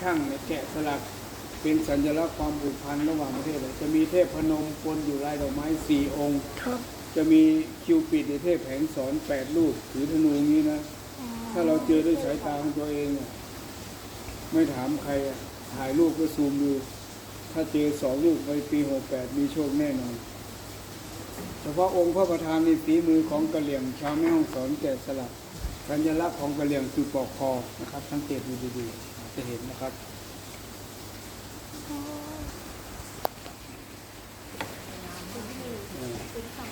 ช่างเนี่ยแกะสลัก เป็นสัญลักษณ์ความผูกพันระหว่างประเทศเลยจะมีเทพพนมปนอยู่ลายดอกไม้สี่องค์ ครับ จะมีคิวปิดในเทพแผงสอนแปดลูกถือธนูอย่างนี้นะ ถ้าเราเจอด้วยสายตาของตัวเองอะไม่ถามใครอะถ่ายรูปก็ซูมดู ถ้าเจอสองลูกในปีหกแปดมีโชคแน่นอนเฉพาะองค์พระประธานในฝีมือของกะเหลี่ยงชาวแม่ฮ่องสอนแกะสลักสัญลักษณ์ของกะเหลี่ยงคือปอกคอนะครับสังเกตดูดีๆ จะเห็นนะครับ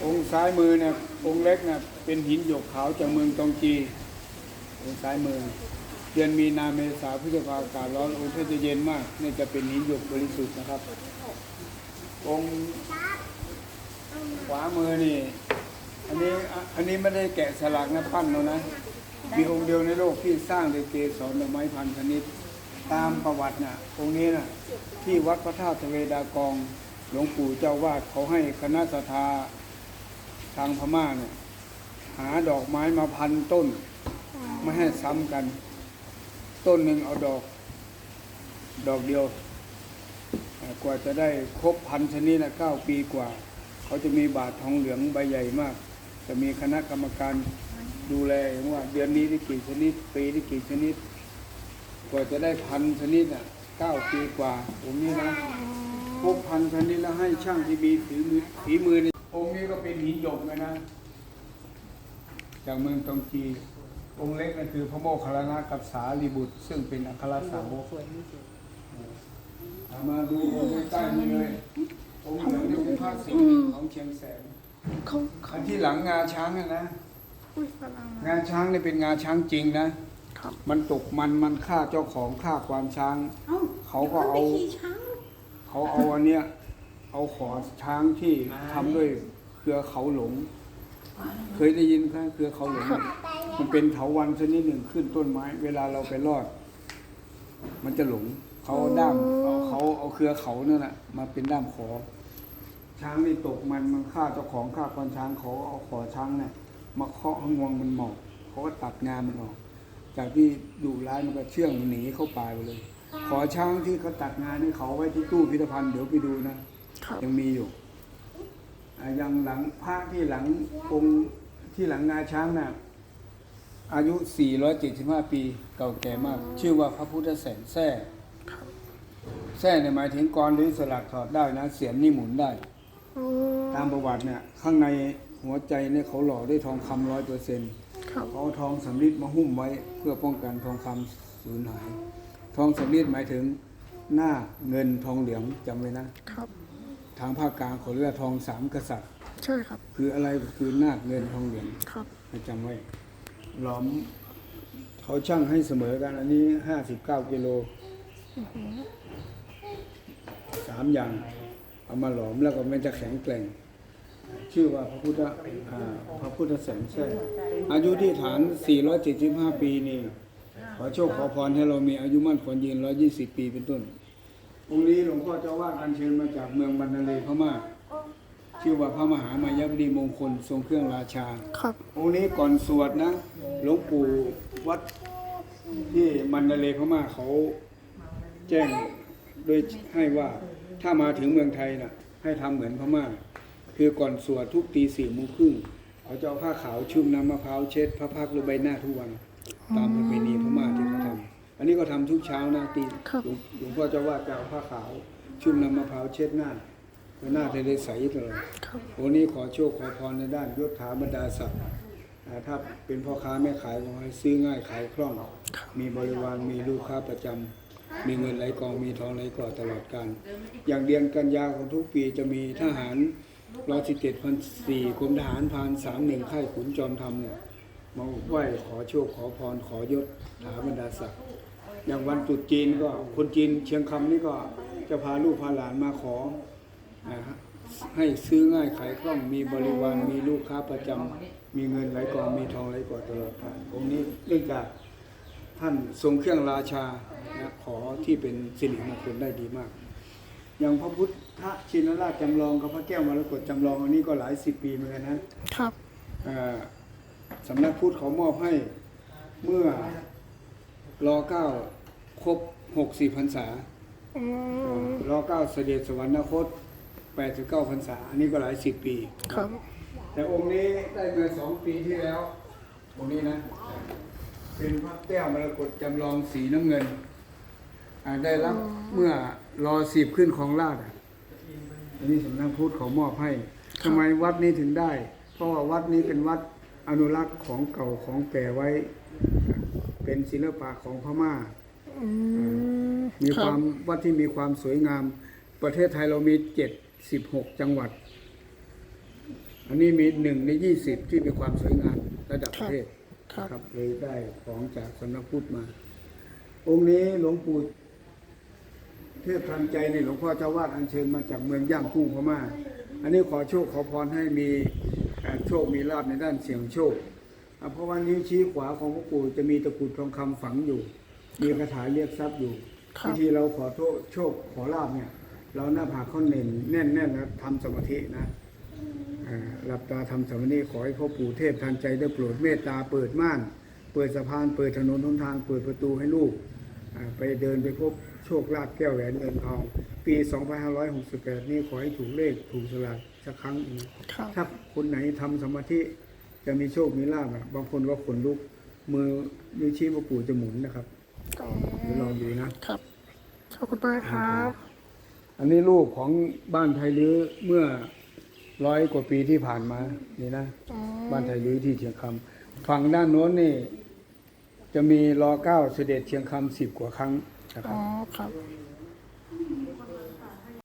องค์ซ้ายมือเนี่ยองค์เล็กเนี่ยเป็นหินหยกขาวจากเมืองตองจีองค์ซ้ายมือเดือนมีนาเมษาพฤษภาอากาศร้อนองค์ท่านจะเย็นมากนี่จะเป็นหินหยกบริสุทธิ์นะครับ องค์ขวามือนี่อันนี้อะอันนี้ไม่ได้แกะสลักนะปั้นแล้วนะมีองค์เดียวในโลกที่สร้างด้วยเกสรดอกไม้พันชนิด ตามประวัติน่ะองค์นี้น่ะที่วัดพระธาตุทเวดากอง หลวงปู่เจ้าวาดเขาให้คณะสัทธาทางพม่าเนี่ยหาดอกไม้มาพันต้น ไม่ให้ซ้ำกัน ต้นหนึ่งเอาดอก ดอกเดียว กว่าจะได้ครบพันชนิดนะเก้าปีกว่า เขาจะมีบาททองเหลืองใบใหญ่มาก จะมีคณะกรรมการดูแลว่าเดือนนี้ได้กี่ชนิด ปีได้กี่ชนิด กว่าจะได้พันชนิดอะเก้าปีกว่าองค์นี้นะพวกพันชนิดแล้วให้ช่างที่มีฝีมือฝีมือในองค์นี้ก็เป็นหินหยกเลยนะจากเมืองตองจีองค์เล็กนั่นคือพระโมคคัลลานะกับสารีบุตร ซึ่งเป็นอัครสาวกเอามาดูองค์ใกล้ๆนี่เลยองค์เหลืองนี่เป็นภาคสิงห์ของเชียงแสนเขาอันที่หลังงาช้างน่ะนะอุ้ยพลังงาช้างนี่เป็นงาช้างจริงนะ ครับ มันตกมันมันฆ่าเจ้าของฆ่าควานช้าง เอ้าเขาก็เอา ดี๋ยวมันไปขี่ช้างเขาเอาอันเนี้ยเอาขอช้างที่ทำด้วยเครือเขาหลง เคยได้ยินไหมเครือเขาหลง มันเป็นเถาวันชนิดหนึ่งขึ้นต้นไม้ เวลาเราไปรอด มันจะหลง เขาเอาด้ามเอาเขาเอาเครือเขาเนี่ยแหละมาเป็นด้ามขอ ช้างนี่ตกมันมันฆ่าเจ้าของฆ่าควานช้างเขาเอาขอช้างเนี่ยมาเคาะให้งวงมันหมอกเขาก็ตัดงานมันออก จากที่ดุร้ายมันก็เชื่องหนีเข้าป่าไปเลย ขอช้างที่เขาตัดงานให้เขาไว้ที่ตู้พิพิธภัณฑ์เดี๋ยวไปดูนะครับยังมีอยู่อ่ายังหลังพระที่หลังองค์ที่หลังงาช้างน่ะอายุ 475 ปีเก่าแก่มาก ชื่อว่าพระพุทธแสนแท้แท้เนี่ยหมายถึงกรหรือสลักถอดได้นะ เสียนนี่หมุนได้อืมตามประวัติเนี่ยข้างในหัวใจเนี่ยเขาหล่อด้วยทองคำร้อยเปอร์เซ็นต์ครับ เขาเอาทองสำริดมาหุ้มไว้เพื่อป้องกันทองคำสูญหาย ทองสำริดหมายถึงหน้าเงินทองเหลืองจำไว้นะครับ ทางภาคกลางเขาเรียกว่าทองสามกษัตริย์ใช่ครับ คืออะไรคือนาคเงินทองเหลืองครับให้จำไว้หลอมเขาช่างให้เสมอกันอันนี้ห้าสิบเก้ากิโลสามอย่างเอามาหลอมแล้วก็มันจะแข็งแกร่ง ชื่อว่าพระพุทธอ่าพระพุทธแสนแท้ อายุที่ฐาน 475 ปีนี่ ขอโชคขอพรให้เรามีอายุมั่นขวัญยืน 120 ปีเป็นต้น องค์นี้หลวงพ่อเจ้าวาดอัญเชิญมาจากเมืองบรรณเลพม่า ชื่อว่าพระมหามายบดีมงคลทรงเครื่องราชา ครับ องค์นี้ก่อนสวดนะ หลวงปู่วัดที่มันดาเลพม่าเขาแจ้งโดยให้ว่าถ้ามาถึงเมืองไทยน่ะให้ทำเหมือนพม่า คือก่อนสวดทุกตีสี่โมงครึ่ง เขาจะเอาผ้าขาวชุ่มน้ำมะพร้าวเช็ดพระพักตร์หรือใบหน้าทุกวัน ตามประเพณีพม่าที่เขาทำอันนี้ก็ทำทุกเช้านะตีครับ หลวงหลวงพ่อเจ้าว่าจะเอาผ้าขาวชุ่มน้ำมะพร้าวเช็ดหน้าหน้าจะได้ใสตลอด ครับวันนี้ขอโชคขอพรในด้านยศถาบรรดาศักดิ์อ่าถ้าเป็นพ่อค้าแม่ขายขอให้ซื้อง่ายขายคล่อง มีบริวารมีลูกค้าประจำมีเงินไหลกองมีทองไหลกอตลอดการอย่างเดือนกันยาของทุกปีจะมีทหาร ร้อยสิบเจ็ดพันสี่กรมทหารพานสามหนึ่งค่ายขุนจอมธรรมเนี่ยมาไหว้ขอโชคขอพรขอยศถาบรรดาศักดิ์อย่างวันตรุษจีนก็คนจีนเชียงคำนี่ก็จะพาลูกพาหลานมาขอนะฮะให้ซื้อง่ายขายคล่องมีบริวารมีลูกค้าประจำมีเงินไหลกองมีทองไหลกอดตลอดกาลองค์นี้เนื่องจากท่านทรงเครื่องราชานะขอที่เป็นสิริมงคลได้ดีมาก อย่างพระพุทธชินราชจำลองกับพระแก้วมรกตจำลองอันนี้ก็หลายสิบปีเหมือนกันนะครับอ่าสำนักพุทธเขามอบให้เมื่อรอเก้าครบหกสี่พรรษาอืมรอเก้าเสด็จสวรรคตแปดสิบเก้าพรรษา อันนี้ก็หลายสิบปีครับ แต่องค์นี้ได้เมื่อสองปีที่แล้ว องค์นี้นะ เป็นพระแก้วมรกตจำลองสีน้ำเงินอ่าได้รับเมื่อ รอสีบขึ้นของราชอะอันนี้สำนักพุทธเขามอบให้ทำไมวัดนี้ถึงได้ เพราะว่าวัดนี้เป็นวัดอนุรักษ์ของเก่าของแก่ไว้ เป็นศิลปะของพม่าอืมมีรับความวัดที่มีความสวยงาม ประเทศไทยเรามีเจ็ดสิบหกจังหวัด อันนี้มีหนึ่งในยี่สิบที่มีความสวยงามระดับประเทศครับครับเลยได้ของจากสำนักพุทธมา องค์นี้หลวงปู่เท พทันใจในหลวงพ่อเจ้าวาดอัญเชิญมาจากเมืองย่างกุ้งพม่า อันนี้ขอโชคขอพรให้มีเอ่อโชคมีลาภในด้านเสี่ยงโชคอะเพราะว่านิ้วชี้ขวาของหลวงปู่จะมีตะกรุดทองคำฝังอยู่ มีคาถาเรียกทรัพย์อยู่ครับวิธีเราขอโทษโชคขอลาบเนี่ย เราหน้าผากเขาเน่นแน่นแน่นนะทำสมาธินะอ่าหลับตาทำสมาธิขอให้พ่อปู่เทพทันใจได้โปรดเมตตาเปิดม่าน เปิดสะพานเปิดถนนหนทางเปิดประตูให้ลูกอ่า ไปเดินไปพบโชคลาภแก้วแหวนเงินทอง ปี 2568 นี้ขอให้ถูกเลขถูกสลากสักครั้งหนึ่งครับถ้าคนไหนทำสมาธิจะมีโชคมีลาภอะบางคนก็ขนลุก มือนิ้วชี้พ่อปู่จะหมุนนะครับอ๋อเดี๋ยวลองดูนะครับขอบคุณมากครับ อันนี้รูปของบ้านไทยลื้อเมื่อร้อยกว่าปีที่ผ่านมานี่นะอ๋อบ้านไทยลื้อที่เชียงคำฝั่งด้านโน้นนี่ จะมีรอเก้าเสด็จเชียงคำสิบกว่าครั้งนะคอ๋รัอบครับ